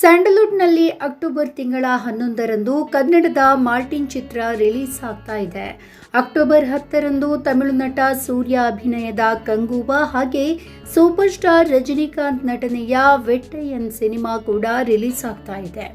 ಸ್ಯಾಂಡಲ್ವುಡ್ನಲ್ಲಿ October ತಿಂಗಳ ಹನ್ನೊಂದರಂದು ಕನ್ನಡದ ಮಾರ್ಟಿನ್ ಚಿತ್ರ ರಿಲೀಸ್ ಆಗ್ತಾ ಇದೆ. ಅಕ್ಟೋಬರ್ ಹತ್ತರಂದು ತಮಿಳು ನಟ ಸೂರ್ಯ ಅಭಿನಯದ ಕಂಗೂಬ ಹಾಗೆ ಸೂಪರ್ ಸ್ಟಾರ್ ರಜನಿಕಾಂತ್ ನಟನೆಯ ವೆಟ್ಟಯನ್ ಸಿನಿಮಾ ಕೂಡ ರಿಲೀಸ್ ಆಗ್ತಾ ಇದೆ.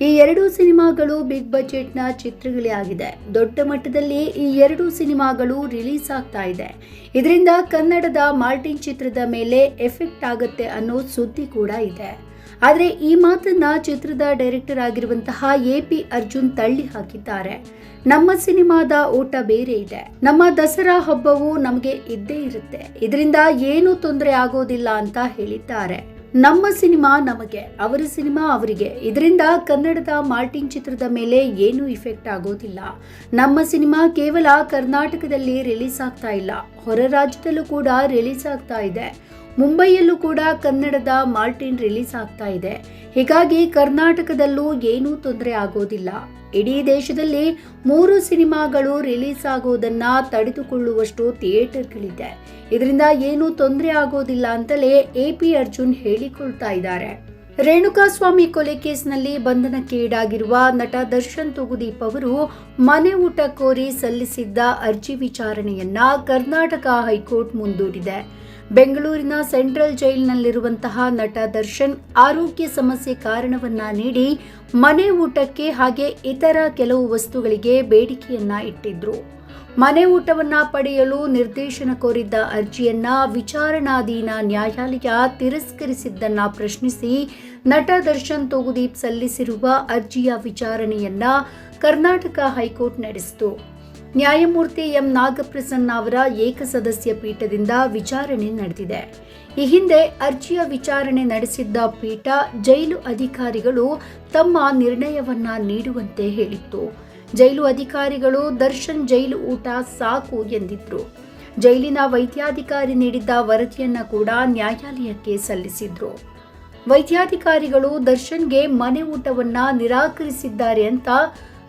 ಈ ಎರಡೂ ಸಿನಿಮಾಗಳು ಬಿಗ್ ಬಜೆಟ್ನ ಚಿತ್ರಗಳೇ ಆಗಿದೆ. ದೊಡ್ಡ ಮಟ್ಟದಲ್ಲಿ ಈ ಎರಡೂ ಸಿನಿಮಾಗಳು ರಿಲೀಸ್ ಆಗ್ತಾ ಇದೆ. ಇದರಿಂದ ಕನ್ನಡದ ಮಾರ್ಟಿನ್ ಚಿತ್ರದ ಮೇಲೆ ಎಫೆಕ್ಟ್ ಆಗುತ್ತೆ ಅನ್ನೋ ಸುದ್ದಿ ಕೂಡ ಇದೆ. ಆದರೆ ಈ ಮಾತನ್ನ ಚಿತ್ರದ ಡೈರೆಕ್ಟರ್ ಆಗಿರುವಂತಹ ಎ ಪಿ ಅರ್ಜುನ್ ತಳ್ಳಿ ಹಾಕಿದ್ದಾರೆ. ನಮ್ಮ ಸಿನಿಮಾದ ಓಟ ಬೇರೆ ಇದೆ. ನಮ್ಮ ದಸರಾ ಹಬ್ಬವು ನಮಗೆ ಇದ್ದೇ ಇರುತ್ತೆ. ಇದರಿಂದ ಏನು ತೊಂದರೆ ಆಗೋದಿಲ್ಲ ಅಂತ ಹೇಳಿದ್ದಾರೆ. ನಮ್ಮ ಸಿನಿಮಾ ನಮಗೆ, ಅವರ ಸಿನಿಮಾ ಅವರಿಗೆ. ಇದರಿಂದ ಕನ್ನಡದ ಮಾರ್ಟಿನ್ ಚಿತ್ರದ ಮೇಲೆ ಏನು ಇಫೆಕ್ಟ್ ಆಗೋದಿಲ್ಲ. ನಮ್ಮ ಸಿನಿಮಾ ಕೇವಲ ಕರ್ನಾಟಕದಲ್ಲಿ ರಿಲೀಸ್ ಆಗ್ತಾ ಇಲ್ಲ. ಹೊರ ರಾಜ್ಯದಲ್ಲೂ ಕೂಡ ರಿಲೀಸ್ ಆಗ್ತಾ ಇದೆ. ಮುಂಬೈಯಲ್ಲೂ ಕೂಡ ಕನ್ನಡದ ಮಾರ್ಟಿನ್ ರಿಲೀಸ್ ಆಗ್ತಾ ಇದೆ. ಹೀಗಾಗಿ ಕರ್ನಾಟಕದಲ್ಲೂ ಏನೂ ತೊಂದರೆ ಆಗೋದಿಲ್ಲ. ಇಡೀ ದೇಶದಲ್ಲಿ ಮೂರು ಸಿನಿಮಾಗಳು ರಿಲೀಸ್ ಆಗೋದನ್ನ ತಡೆದುಕೊಳ್ಳುವಷ್ಟು ಥಿಯೇಟರ್ಗಳಿದೆ. ಇದರಿಂದ ಏನೂ ತೊಂದರೆ ಆಗೋದಿಲ್ಲ ಅಂತಲೇ ಎ ಪಿ ಅರ್ಜುನ್ ಹೇಳಿಕೊಳ್ತಾ ಇದ್ದಾರೆ. ರೇಣುಕಾಸ್ವಾಮಿ ಕೊಲೆ ಕೇಸ್ನಲ್ಲಿ ಬಂಧನಕ್ಕೆ ಈಡಾಗಿರುವ ನಟ ದರ್ಶನ್ ತುಗುದೀಪ್ ಅವರು ಮನೆ ಊಟ ಕೋರಿ ಸಲ್ಲಿಸಿದ್ದ ಅರ್ಜಿ ವಿಚಾರಣೆಯನ್ನ ಕರ್ನಾಟಕ ಹೈಕೋರ್ಟ್ ಮುಂದೂಡಿದೆ. ಬೆಂಗಳೂರಿನ ಸೆಂಟ್ರಲ್ ಜೈಲ್ನಲ್ಲಿರುವಂತಹ ನಟ ದರ್ಶನ್ ಆರೋಗ್ಯ ಸಮಸ್ಯೆ ಕಾರಣವನ್ನ ನೀಡಿ ಮನೆ ಊಟಕ್ಕೆ ಹಾಗೆ ಇತರ ಕೆಲವು ವಸ್ತುಗಳಿಗೆ ಬೇಡಿಕೆಯನ್ನ ಇಟ್ಟಿದ್ರು. ಮನೆ ಊಟವನ್ನ ಪಡೆಯಲು ನಿರ್ದೇಶನ ಕೋರಿದ್ದ ಅರ್ಜಿಯನ್ನ ವಿಚಾರಣಾಧೀನ ನ್ಯಾಯಾಲಯ ತಿರಸ್ಕರಿಸಿದ್ದನ್ನ ಪ್ರಶ್ನಿಸಿ ನಟ ದರ್ಶನ್ ತೋಗುದೀಪ್ ಸಲ್ಲಿಸಿರುವ ಅರ್ಜಿಯ ವಿಚಾರಣೆಯನ್ನ ಕರ್ನಾಟಕ ಹೈಕೋರ್ಟ್ ನಡೆಸಿತು. ನ್ಯಾಯಮೂರ್ತಿ ಎಂ ನಾಗಪ್ರಸನ್ನ ಅವರ ಏಕಸದಸ್ಯ ಪೀಠದಿಂದ ವಿಚಾರಣೆ ನಡೆದಿದೆ. ಈ ಹಿಂದೆ ಅರ್ಜಿಯ ವಿಚಾರಣೆ ನಡೆಸಿದ್ದ ಪೀಠ ಜೈಲು ಅಧಿಕಾರಿಗಳು ತಮ್ಮ ನಿರ್ಣಯವನ್ನ ನೀಡುವಂತೆ ಹೇಳಿತ್ತು. ಜೈಲು ಅಧಿಕಾರಿಗಳು ದರ್ಶನ್ ಜೈಲು ಊಟ ಸಾಕು ಎಂದಿದ್ರು. ಜೈಲಿನ ವೈದ್ಯಾಧಿಕಾರಿ ನೀಡಿದ್ದ ವರದಿಯನ್ನ ಕೂಡ ನ್ಯಾಯಾಲಯಕ್ಕೆ ಸಲ್ಲಿಸಿದ್ರು. ವೈದ್ಯಾಧಿಕಾರಿಗಳು ದರ್ಶನ್ಗೆ ಮನೆ ಊಟವನ್ನ ನಿರಾಕರಿಸಿದ್ದಾರೆ ಅಂತ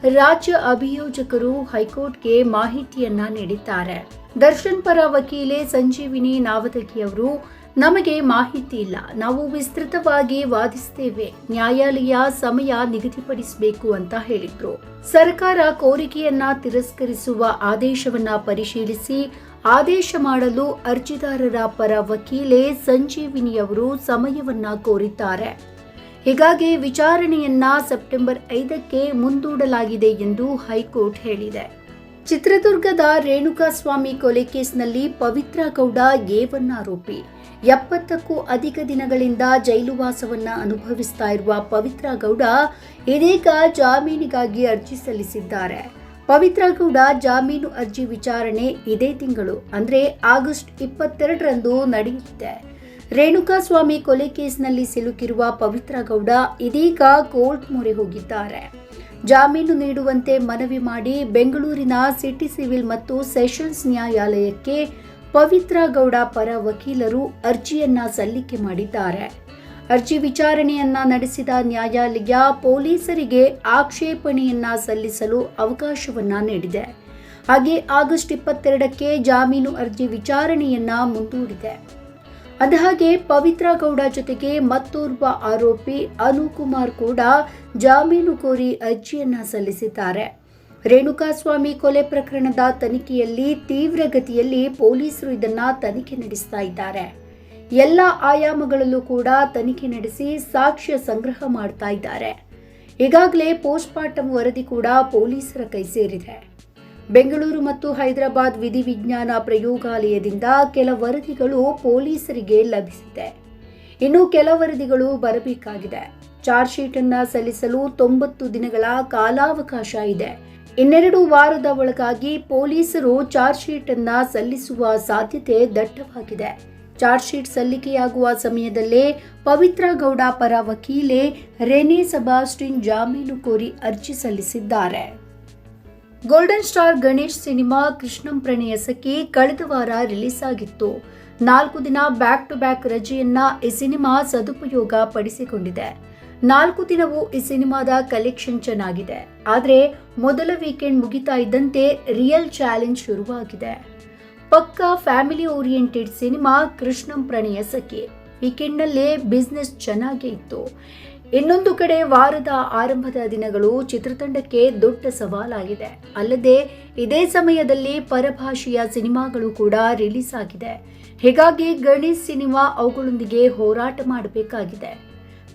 ರಾಜ್ಯ ಅಭಿಯೋಜಕರು ಹೈಕೋರ್ಟ್ಗೆ ಮಾಹಿತಿಯನ್ನ ನೀಡಿದ್ದಾರೆ. ದರ್ಶನ್ ಪರ ವಕೀಲೆ ಸಂಜೀವಿನಿ ನಾವದಗಿ ಅವರು, ನಮಗೆ ಮಾಹಿತಿ ಇಲ್ಲ. ನಾವು ವಿಸ್ತೃತವಾಗಿ ವಾದಿಸ್ತೇವೆ. ನ್ಯಾಯಾಲಯ ಸಮಯ ನಿಗದಿಪಡಿಸಬೇಕು ಅಂತ ಹೇಳಿದ್ರು. ಸರ್ಕಾರ ಕೋರಿಕೆಯನ್ನ ತಿರಸ್ಕರಿಸುವ ಆದೇಶವನ್ನ ಪರಿಶೀಲಿಸಿ ಆದೇಶ ಮಾಡಲು ಅರ್ಜಿದಾರರ ಪರ ವಕೀಲೆ ಸಂಜೀವಿನಿ ಅವರು ಸಮಯವನ್ನ ಕೋರಿದ್ದಾರೆ. ಹೀಗಾಗಿ ವಿಚಾರಣೆಯನ್ನ ಸೆಪ್ಟೆಂಬರ್ ಐದಕ್ಕೆ ಮುಂದೂಡಲಾಗಿದೆ ಎಂದು ಹೈಕೋರ್ಟ್ ಹೇಳಿದೆ. ಚಿತ್ರದುರ್ಗದ ರೇಣುಕಾಸ್ವಾಮಿ ಕೊಲೆ ಕೇಸ್ನಲ್ಲಿ ಪವಿತ್ರ ಗೌಡ ಏವನ್ ಆರೋಪಿ ಎಪ್ಪತ್ತಕ್ಕೂ ಅಧಿಕ ದಿನಗಳಿಂದ ಜೈಲುವಾಸವನ್ನ ಅನುಭವಿಸ್ತಾ ಇರುವ ಪವಿತ್ರ ಗೌಡ ಇದೀಗ ಜಾಮೀನಿಗಾಗಿ ಅರ್ಜಿ ಸಲ್ಲಿಸಿದ್ದಾರೆ. ಪವಿತ್ರ ಗೌಡ ಜಾಮೀನು ಅರ್ಜಿ ವಿಚಾರಣೆ ಇದೇ ತಿಂಗಳು, ಅಂದ್ರೆ ಆಗಸ್ಟ್ ಇಪ್ಪತ್ತೆರಡರಂದು ನಡೆಯುತ್ತೆ ರೇಣುಕಾಸ್ವಾಮಿ ಕೊಲೆ ಕೇಸ್ನಲ್ಲಿ ಸಿಲುಕಿರುವ ಪವಿತ್ರ ಗೌಡ ಇದೀಗ ಕೋರ್ಟ್ ಮೊರೆ ಹೋಗಿದ್ದಾರೆ. ಜಾಮೀನು ನೀಡುವಂತೆ ಮನವಿ ಮಾಡಿ ಬೆಂಗಳೂರಿನ ಸಿಟಿ ಸಿವಿಲ್ ಮತ್ತು ಸೆಷನ್ಸ್ ನ್ಯಾಯಾಲಯಕ್ಕೆ ಪವಿತ್ರ ಗೌಡ ಪರ ವಕೀಲರು ಅರ್ಜಿಯನ್ನ ಸಲ್ಲಿಕೆ ಮಾಡಿದ್ದಾರೆ. ಅರ್ಜಿ ವಿಚಾರಣೆಯನ್ನ ನಡೆಸಿದ ನ್ಯಾಯಾಲಯ ಪೊಲೀಸರಿಗೆ ಆಕ್ಷೇಪಣೆಯನ್ನ ಸಲ್ಲಿಸಲು ಅವಕಾಶವನ್ನ ನೀಡಿದೆ. ಹಾಗೆ ಆಗಸ್ಟ್ ಇಪ್ಪತ್ತೆರಡಕ್ಕೆ ಜಾಮೀನು ಅರ್ಜಿ ವಿಚಾರಣೆಯನ್ನ ಮುಂದೂಡಿದೆ. ಅಂದಹಾಗೆ ಪವಿತ್ರ ಗೌಡ ಜೊತೆಗೆ ಮತ್ತೋರ್ವ ಆರೋಪಿ ಅನುಕುಮಾರ್ ಕೂಡ ಜಾಮೀನು ಕೋರಿ ಅರ್ಜಿಯನ್ನ ಸಲ್ಲಿಸಿದ್ದಾರೆ. ರೇಣುಕಾಸ್ವಾಮಿ ಕೊಲೆ ಪ್ರಕರಣದ ತನಿಖೆಯಲ್ಲಿ ತೀವ್ರಗತಿಯಲ್ಲಿ ಪೊಲೀಸರು ಇದನ್ನ ತನಿಖೆ ನಡೆಸ್ತಾ ಇದ್ದಾರೆ. ಎಲ್ಲ ಆಯಾಮಗಳಲ್ಲೂ ಕೂಡ ತನಿಖೆ ನಡೆಸಿ ಸಾಕ್ಷ್ಯ ಸಂಗ್ರಹ ಮಾಡ್ತಾ ಇದ್ದಾರೆ. ಈಗಾಗಲೇ ಪೋಸ್ಟ್ಮಾರ್ಟಮ್ ವರದಿ ಕೂಡ ಪೊಲೀಸರ ಕೈ ಸೇರಿದೆ. ಬೆಂಗಳೂರು ಮತ್ತು ಹೈದರಾಬಾದ್ ವಿಧಿವಿಜ್ಞಾನ ಪ್ರಯೋಗಾಲಯದಿಂದ ಕೆಲ ವರದಿಗಳು ಪೊಲೀಸರಿಗೆ ಲಭಿಸಿದೆ. ಇನ್ನು ಕೆಲ ವರದಿಗಳು ಬರಬೇಕಾಗಿದೆ. ಚಾರ್ಜ್ ಶೀಟ್ ಅನ್ನ ಸಲ್ಲಿಸಲು ತೊಂಬತ್ತು ದಿನಗಳ ಕಾಲಾವಕಾಶ ಇದೆ. ಇನ್ನೆರಡು ವಾರದ ಒಳಗಾಗಿ ಪೊಲೀಸರು ಚಾರ್ಜ್ ಶೀಟ್ ಅನ್ನ ಸಲ್ಲಿಸುವ ಸಾಧ್ಯತೆ ದಟ್ಟವಾಗಿದೆ. ಚಾರ್ಜ್ ಶೀಟ್ ಸಲ್ಲಿಕೆಯಾಗುವ ಸಮಯದಲ್ಲೇ ಪವಿತ್ರ ಗೌಡ ಪರ ವಕೀಲೆ ರೆನೆ ಸಬಾಸ್ಟಿನ್ ಜಾಮೀನು ಕೋರಿ ಅರ್ಜಿ ಸಲ್ಲಿಸಿದ್ದಾರೆ. ಗೋಲ್ಡನ್ ಸ್ಟಾರ್ ಗಣೇಶ್ ಸಿನಿಮಾ ಕೃಷ್ಣಂ ಪ್ರಣಯಸಕ್ಕೆ ಕಳೆದ ವಾರ ರಿಲೀಸ್ ಆಗಿತ್ತು ನಾಲ್ಕು ದಿನ ಬ್ಯಾಕ್ ಟು ಬ್ಯಾಕ್ ರಜೆಯನ್ನ ಈ ಸಿನಿಮಾ ಸದುಪಯೋಗ ಪಡಿಸಿಕೊಂಡಿದೆ. ನಾಲ್ಕು ದಿನವೂ ಈ ಸಿನಿಮಾದ ಕಲೆಕ್ಷನ್ ಚೆನ್ನಾಗಿದೆ. ಆದರೆ ಮೊದಲ ವೀಕೆಂಡ್ ಮುಗಿತಾ ಇದ್ದಂತೆ ರಿಯಲ್ ಚಾಲೆಂಜ್ ಶುರುವಾಗಿದೆ. ಪಕ್ಕಾ ಫ್ಯಾಮಿಲಿ ಓರಿಯೆಂಟೆಡ್ ಸಿನಿಮಾ ಕೃಷ್ಣಂ ಪ್ರಣಯ ಸಖಿ ವೀಕೆಂಡ್ನಲ್ಲೇ ಬಿಸ್ನೆಸ್ ಚೆನ್ನಾಗೇ ಇತ್ತು. ಇನ್ನೊಂದು ಕಡೆ ವಾರದ ಆರಂಭದ ದಿನಗಳು ಚಿತ್ರತಂಡಕ್ಕೆ ದೊಡ್ಡ ಸವಾಲಾಗಿದೆ. ಅಲ್ಲದೆ ಇದೇ ಸಮಯದಲ್ಲಿ ಪರಭಾಷೆಯ ಸಿನಿಮಾಗಳು ಕೂಡ ರಿಲೀಸ್ ಆಗಿದೆ. ಹೀಗಾಗಿ ಗಣೇಶ್ ಸಿನಿಮಾ ಅವುಗಳೊಂದಿಗೆ ಹೋರಾಟ ಮಾಡಬೇಕಾಗಿದೆ.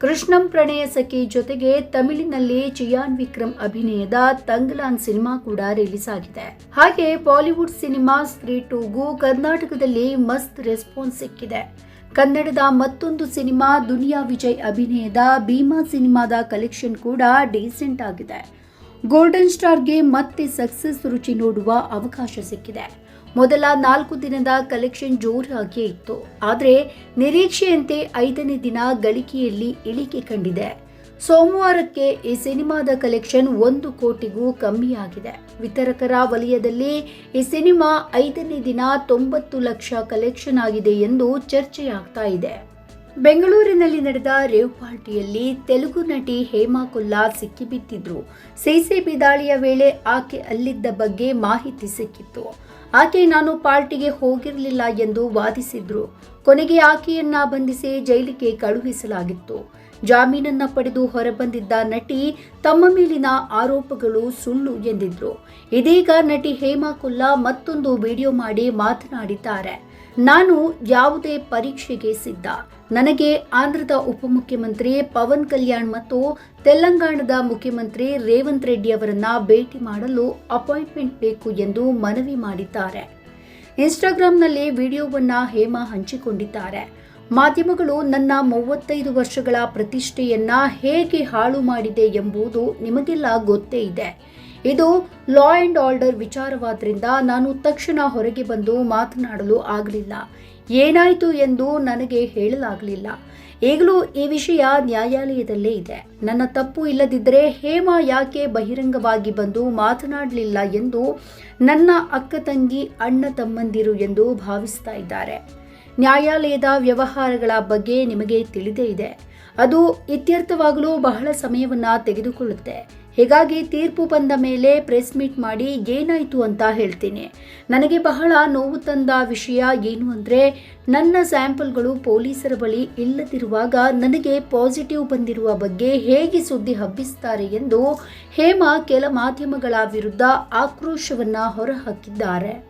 ಕೃಷ್ಣಂ ಪ್ರಣಯ ಸಖಿ ಜೊತೆಗೆ ತಮಿಳಿನಲ್ಲಿ ಚಿಯಾನ್ ವಿಕ್ರಮ್ ಅಭಿನಯದ ತಂಗ್ಲಾನ್ ಸಿನಿಮಾ ಕೂಡ ರಿಲೀಸ್ ಆಗಿದೆ. ಹಾಗೆ ಬಾಲಿವುಡ್ ಸಿನಿಮಾ ಸ್ತ್ರೀ ಟೂಗೂ ಕರ್ನಾಟಕದಲ್ಲಿ ಮಸ್ತ್ ರೆಸ್ಪಾನ್ಸ್ ಸಿಕ್ಕಿದೆ. ಕನ್ನಡದ ಮತ್ತೊಂದು ಸಿನಿಮಾ, ದುನಿಯಾ ವಿಜಯ್ ಅಭಿನಯದ ಭೀಮಾ ಸಿನಿಮಾದ ಕಲೆಕ್ಷನ್ ಕೂಡ ಡೀಸೆಂಟ್ ಆಗಿದೆ. ಗೋಲ್ಡನ್ ಸ್ಟಾರ್ಗೆ ಮತ್ತೆ ಸಕ್ಸಸ್ ರುಚಿ ನೋಡುವ ಅವಕಾಶ ಸಿಕ್ಕಿದೆ. ಮೊದಲ ನಾಲ್ಕು ದಿನದ ಕಲೆಕ್ಷನ್ ಜೋರಾಗಿಯೇ ಇತ್ತು. ಆದರೆ ನಿರೀಕ್ಷೆಯಂತೆ ಐದನೇ ದಿನ ಗಳಿಕೆಯಲ್ಲಿ ಇಳಿಕೆ ಕಂಡಿದೆ. ಸೋಮವಾರಕ್ಕೆ ಈ ಸಿನಿಮಾದ ಕಲೆಕ್ಷನ್ ಒಂದು ಕೋಟಿಗೂ ಕಮ್ಮಿಯಾಗಿದೆ. ವಿತರಕರ ವಲಯದಲ್ಲಿ ಈ ಸಿನಿಮಾ ಐದನೇ ದಿನ ತೊಂಬತ್ತು ಲಕ್ಷ ಕಲೆಕ್ಷನ್ ಆಗಿದೆ ಎಂದು ಚರ್ಚೆಯಾಗ್ತಾ ಇದೆ. ಬೆಂಗಳೂರಿನಲ್ಲಿ ನಡೆದ ರೇವ್ ಪಾರ್ಟಿಯಲ್ಲಿ ತೆಲುಗು ನಟಿ ಹೇಮಾ ಕೊಲ್ಲಾ ಸಿಕ್ಕಿಬಿದ್ದಿದ್ರು. ಸಿಸಿಬಿ ದಾಳಿಯ ವೇಳೆ ಆಕೆ ಅಲ್ಲಿದ್ದ ಬಗ್ಗೆ ಮಾಹಿತಿ ಸಿಕ್ಕಿತ್ತು. ಆಕೆ ನಾನು ಪಾರ್ಟಿಗೆ ಹೋಗಿರಲಿಲ್ಲ ಎಂದು ವಾದಿಸಿದ್ರು. ಕೊನೆಗೆ ಆಕೆಯನ್ನ ಬಂಧಿಸಿ ಜೈಲಿಗೆ ಕಳುಹಿಸಲಾಗಿತ್ತು. ಜಾಮೀನನ್ನ ಪಡೆದು ಹೊರಬಂದಿದ್ದ ನಟಿ ತಮ್ಮ ಮೇಲಿನ ಆರೋಪಗಳು ಸುಳ್ಳು ಎಂದಿದ್ರು. ಇದೀಗ ನಟಿ ಹೇಮಾ ಕುಲ್ಲಾ ಮತ್ತೊಂದು ವಿಡಿಯೋ ಮಾಡಿ ಮಾತನಾಡಿದ್ದಾರೆ. ನಾನು ಯಾವುದೇ ಪರೀಕ್ಷೆಗೆ ಸಿದ್ಧ. ನನಗೆ ಆಂಧ್ರದ ಉಪಮುಖ್ಯಮಂತ್ರಿ ಪವನ್ ಕಲ್ಯಾಣ್ ಮತ್ತು ತೆಲಂಗಾಣದ ಮುಖ್ಯಮಂತ್ರಿ ರೇವಂತ್ ರೆಡ್ಡಿ ಅವರನ್ನ ಭೇಟಿ ಮಾಡಲು ಅಪಾಯಿಂಟ್ಮೆಂಟ್ ಬೇಕು ಎಂದು ಮನವಿ ಮಾಡಿದ್ದಾರೆ. ಇನ್ಸ್ಟಾಗ್ರಾಂನಲ್ಲಿ ವಿಡಿಯೋವನ್ನ ಹೇಮಾ ಹಂಚಿಕೊಂಡಿದ್ದಾರೆ. ಮಾಧ್ಯಮಗಳು ನನ್ನ ಮೂವತ್ತೈದು ವರ್ಷಗಳ ಪ್ರತಿಷ್ಠೆಯನ್ನ ಹೇಗೆ ಹಾಳು ಮಾಡಿದೆ ಎಂಬುದು ನಿಮಗೆಲ್ಲ ಗೊತ್ತೇ ಇದೆ. ಇದು ಲಾ ಅಂಡ್ ಆರ್ಡರ್ ವಿಚಾರವಾದ್ರಿಂದ ನಾನು ತಕ್ಷಣ ಹೊರಗೆ ಬಂದು ಮಾತನಾಡಲು ಆಗಲಿಲ್ಲ. ಏನಾಯಿತು ಎಂದು ನನಗೆ ಹೇಳಲಾಗಲಿಲ್ಲ. ಈಗಲೂ ಈ ವಿಷಯ ನ್ಯಾಯಾಲಯದಲ್ಲೇ ಇದೆ. ನನ್ನ ತಪ್ಪು ಇಲ್ಲದಿದ್ದರೆ ಹೇಮಾ ಯಾಕೆ ಬಹಿರಂಗವಾಗಿ ಬಂದು ಮಾತನಾಡಲಿಲ್ಲ ಎಂದು ನನ್ನ ಅಕ್ಕ ತಂಗಿ, ಅಣ್ಣ ತಮ್ಮಂದಿರು ಎಂದು ಭಾವಿಸ್ತಾ ಇದ್ದಾರೆ. ನ್ಯಾಯಾಲಯದ ವ್ಯವಹಾರಗಳ ಬಗ್ಗೆ ನಿಮಗೆ ತಿಳಿದೇ ಇದೆ. ಅದು ಇತ್ಯರ್ಥವಾಗಲು ಬಹಳ ಸಮಯವನ್ನ ತೆಗೆದುಕೊಳ್ಳುತ್ತೆ. ಹೀಗಾಗಿ ತೀರ್ಪು ಬಂದ ಮೇಲೆ ಪ್ರೆಸ್ ಮೀಟ್ ಮಾಡಿ ಏನಾಯಿತು ಅಂತ ಹೇಳ್ತೀನಿ. ನನಗೆ ಬಹಳ ನೋವು ತಂದ ವಿಷಯ ಏನು ಅಂದರೆ, ನನ್ನ ಸ್ಯಾಂಪಲ್ಗಳು ಪೊಲೀಸರ ಬಳಿ ಇಲ್ಲದಿರುವಾಗ ನನಗೆ ಪಾಸಿಟಿವ್ ಬಂದಿರುವ ಬಗ್ಗೆ ಹೇಗೆ ಸುದ್ದಿ ಹಬ್ಬಿಸ್ತಾರೆ ಎಂದು ಹೇಮಾ ಕೆಲ ಮಾಧ್ಯಮಗಳ ವಿರುದ್ಧ ಆಕ್ರೋಶವನ್ನು ಹೊರಹಾಕಿದ್ದಾರೆ.